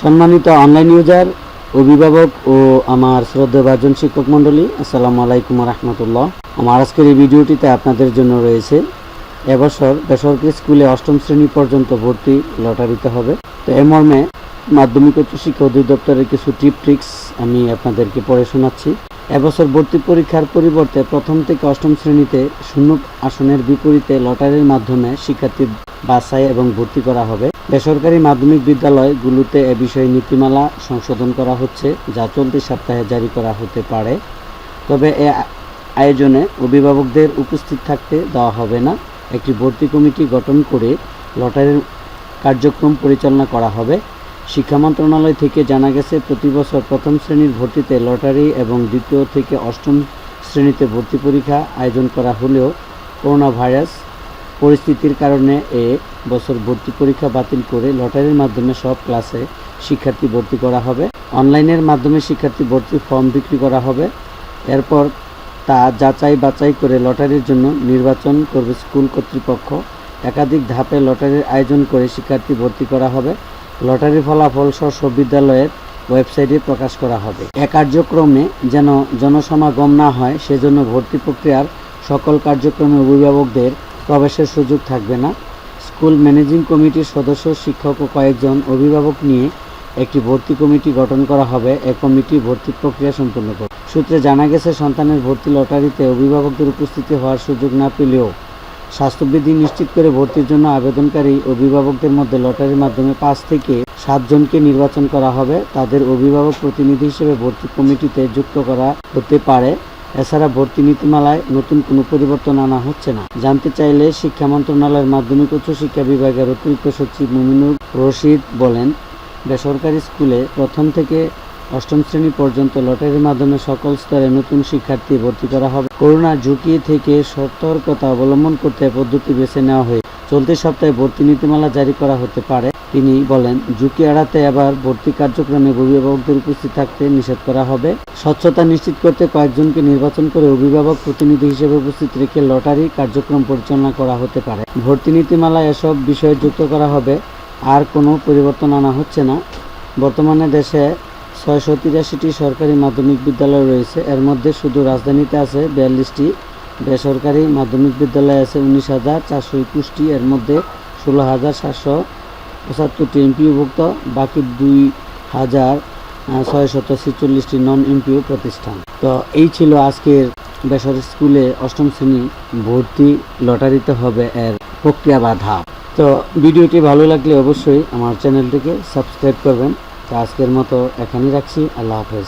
সম্মানিত online user অভিভাবক ও আমার শ্রদ্ধাভাজন শিক্ষক মণ্ডলী, আসসালামু আলাইকুম রহমতুল্লাহ। আমার আজকের এই ভিডিওটিতে আপনাদের জন্য রয়েছে, এবছর বেসরকারি স্কুলে অষ্টম শ্রেণি পর্যন্ত ভর্তি লটারিতে হবে। তো এ মর্মে মাধ্যমিক উচ্চ শিক্ষা অধিদপ্তরের কিছু টিপ ট্রিক্স আমি আপনাদেরকে পড়ে শোনাচ্ছি। এবছর ভর্তি পরীক্ষার পরিবর্তে প্রথম থেকে অষ্টম শ্রেণীতে শূন্য আসনের বিপরীতে লটারির মাধ্যমে শিক্ষার্থী বাছাই এবং ভর্তি করা হবে। বেসরকারি মাধ্যমিক বিদ্যালয়গুলোতে এ বিষয়ে নীতিমালা সংশোধন করা হচ্ছে, যা চলতি সপ্তাহে জারি করা হতে পারে। তবে এ আয়োজনে অভিভাবকদের উপস্থিত থাকতে দেওয়া হবে না। একটি ভর্তি কমিটি গঠন করে লটারির কার্যক্রম পরিচালনা করা হবে। শিক্ষা মন্ত্রণালয় থেকে জানা গেছে, প্রতি বছর প্রথম শ্রেণির ভর্তিতে লটারি এবং দ্বিতীয় থেকে অষ্টম শ্রেণীতে ভর্তি পরীক্ষা আয়োজন করা হলেও করোনা ভাইরাস পরিস্থিতির কারণে এ বছর ভর্তি পরীক্ষা বাতিল করে লটারির মাধ্যমে সব ক্লাসে শিক্ষার্থী ভর্তি করা হবে। অনলাইনের মাধ্যমে শিক্ষার্থী ভর্তি ফর্ম বিক্রি করা হবে। এরপর তা যাচাই বাছাই করে লটারির জন্য নির্বাচন করবে স্কুল কর্তৃপক্ষ। একাধিক ধাপে লটারির আয়োজন করে শিক্ষার্থী ভর্তি করা হবে। লটারির ফলাফল স্ব স্ব বিদ্যালয়ের ওয়েবসাইটে প্রকাশ করা হবে। এ কার্যক্রমে যেন জনসমাগম না হয়, সেজন্য ভর্তি প্রক্রিয়ার সকল কার্যক্রমে অভিভাবকদের প্রবেশের সুযোগ থাকবে না। স্কুল ম্যানেজিং কমিটির সদস্য, শিক্ষক ও কয়েকজন অভিভাবক নিয়ে একটি ভর্তি কমিটি গঠন করা হবে। এ কমিটি ভর্তি প্রক্রিয়া সম্পন্ন করবে। সূত্রে জানা গেছে, সন্তানের ভর্তি লটারিতে অভিভাবকদের উপস্থিতি হওয়ার সুযোগ না পেলেও স্বাস্থ্যবিধি নিশ্চিত করে ভর্তির জন্য আবেদনকারী অভিভাবকদের মধ্যে লটারির মাধ্যমে পাঁচ থেকে সাতজনকে নির্বাচন করা হবে। তাদের অভিভাবক প্রতিনিধি হিসেবে ভর্তি কমিটিতে যুক্ত করা হতে পারে। এছাড়া ভর্তি নীতিমালায় নতুন কোনো পরিবর্তন আনা হচ্ছে না। জানতে চাইলে শিক্ষা মন্ত্রণালয়ের মাধ্যমিক উচ্চ শিক্ষা বিভাগের অতিরিক্ত সচিব মুমিনুর রশিদ বলেন, বেসরকারি স্কুলে প্রথম থেকে অষ্টম শ্রেণি পর্যন্ত লটারির মাধ্যমে সকল স্তরে নতুন শিক্ষার্থী ভর্তি করা হবে। করোনা ঝুঁকি থেকে সতর্কতা অবলম্বন করতে পদ্ধতি বেছে নেওয়া হয়ে চলতি সপ্তাহে ভর্তি নীতিমালা জারি করা হতে পারে। তিনি বলেন, ঝুঁকি এড়াতে এবার ভর্তি কার্যক্রমে অভিভাবকদের উপস্থিত থাকতে নিষেধ করা হবে। স্বচ্ছতা নিশ্চিত করতে কয়েকজনকে নির্বাচন করে অভিভাবক প্রতিনিধি হিসেবে উপস্থিত রেখে লটারি কার্যক্রম পরিচালনা করা হতে পারে। ভর্তি নীতিমালায় এসব বিষয় যুক্ত করা হবে। আর কোনো পরিবর্তন আনা হচ্ছে না। বর্তমানে দেশে ছয়শো তিরাশিটি সরকারি মাধ্যমিক বিদ্যালয় রয়েছে। এর মধ্যে শুধু রাজধানীতে আছে বিয়াল্লিশটি, বেসরকারি মাধ্যমিক বিদ্যালয় আছে উনিশ হাজার চারশো একুশটি। এর মধ্যে ষোলো হাজার সাতশো পঁচাত্তরটি এমপিওভুক্ত বাকি দুই হাজার ছয়শত ছেচল্লিশটি নন এমপিও প্রতিষ্ঠান। তো এই ছিল আজকের বেসরকারি স্কুলে অষ্টম শ্রেণি ভর্তি লটারিতে হবে এর প্রক্রিয়া বা ধাপ তো ভিডিওটি ভালো লাগলে অবশ্যই আমার চ্যানেলটিকে সাবস্ক্রাইব করবেন। তো আজকের মতো এখানেই রাখছি। আল্লাহ হাফেজ।